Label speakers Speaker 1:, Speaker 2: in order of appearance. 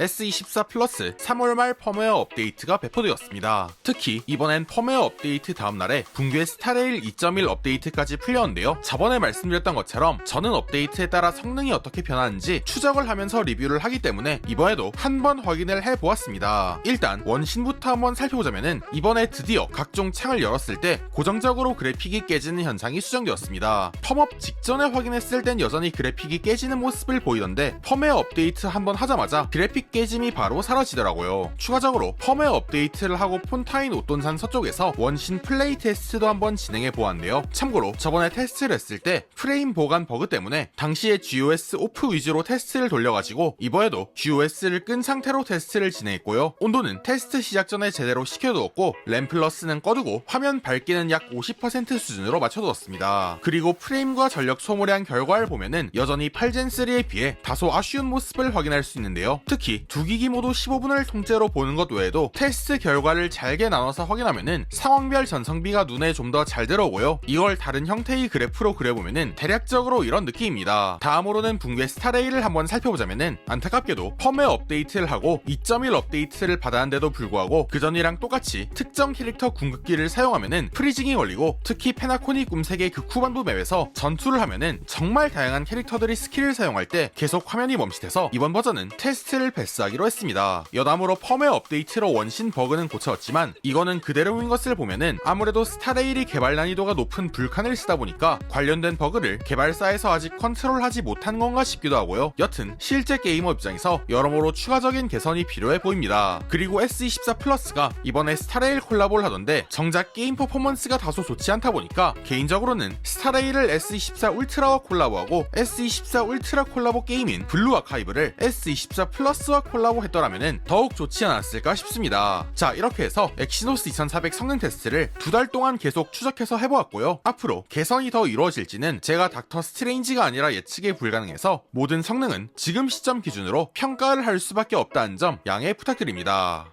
Speaker 1: S24 플러스 3월 말 펌웨어 업데이트가 배포되었습니다. 특히 이번엔 펌웨어 업데이트 다음 날에 붕괴 스타레일 2.1 업데이트까지 풀렸는데요. 저번에 말씀드렸던 것처럼 저는 업데이트에 따라 성능이 어떻게 변하는지 추적을 하면서 리뷰를 하기 때문에 이번에도 한번 확인을 해보았습니다. 일단 원신부터 한번 살펴보자면은 이번에 드디어 각종 창을 열었을 때 고정적으로 그래픽이 깨지는 현상이 수정되었습니다. 펌업 직전에 확인했을 땐 여전히 그래픽이 깨지는 모습을 보이던데 펌웨어 업데이트 한번 하자마자 그래픽 깨짐이 바로 사라지더라고요. 추가적으로 펌웨어 업데이트를 하고 폰타인 옷돈산 서쪽에서 원신 플레이 테스트도 한번 진행해 보았는데요. 참고로 저번에 테스트를 했을 때 프레임 보관 버그 때문에 당시에 GOS 오프 위주로 테스트를 돌려가지고 이번에도 GOS를 끈 상태로 테스트를 진행했고요. 온도는 테스트 시작 전에 제대로 식혀두었고 램 플러스는 꺼두고 화면 밝기는 약 50% 수준으로 맞춰두었습니다. 그리고 프레임과 전력 소모량 결과를 보면은 여전히 8gen3에 비해 다소 아쉬운 모습을 확인할 수 있는데요. 특히 두 기기 모두 15분을 통째로 보는 것 외에도 테스트 결과를 잘게 나눠서 확인하면은 상황별 전성비가 눈에 좀 더 잘 들어오고요. 이걸 다른 형태의 그래프로 그려보면은 대략적으로 이런 느낌입니다. 다음으로는 붕괴 스타레이를 한번 살펴보자면은 안타깝게도 펌웨어 업데이트를 하고 2.1 업데이트를 받았는데도 불구하고 그전이랑 똑같이 특정 캐릭터 궁극기를 사용하면은 프리징이 걸리고 특히 페나코니 꿈세계 극후반부 맵에서 전투를 하면은 정말 다양한 캐릭터들이 스킬을 사용할 때 계속 화면이 멈칫해서 이번 버전은 테스트를 패스 하기로 했습니다. 여담으로 펌웨어 업데이트로 원신 버그는 고쳐졌지만 이거는 그대로인 것을 보면은 아무래도 스타레일이 개발 난이도가 높은 불칸을 쓰다 보니까 관련된 버그를 개발사에서 아직 컨트롤하지 못한 건가 싶기도 하고요. 여튼 실제 게이머 입장에서 여러모로 추가적인 개선이 필요해 보입니다. 그리고 S24 플러스가 이번에 스타레일 콜라보를 하던데 정작 게임 퍼포먼스가 다소 좋지 않다 보니까 개인적으로는 스타레일을 S24 울트라와 콜라보하고 S24 울트라 콜라보 게임인 블루 아카이브를 S24 플러스 와 콜라보 했더라면 더욱 좋지 않았을까 싶습니다. 자 이렇게 해서 엑시노스 2400 성능 테스트를 두 달 동안 계속 추적해서 해보았고요. 앞으로 개선이 더 이루어질지는 제가 닥터 스트레인지가 아니라 예측이 불가능해서 모든 성능은 지금 시점 기준으로 평가를 할 수밖에 없다는 점 양해 부탁드립니다.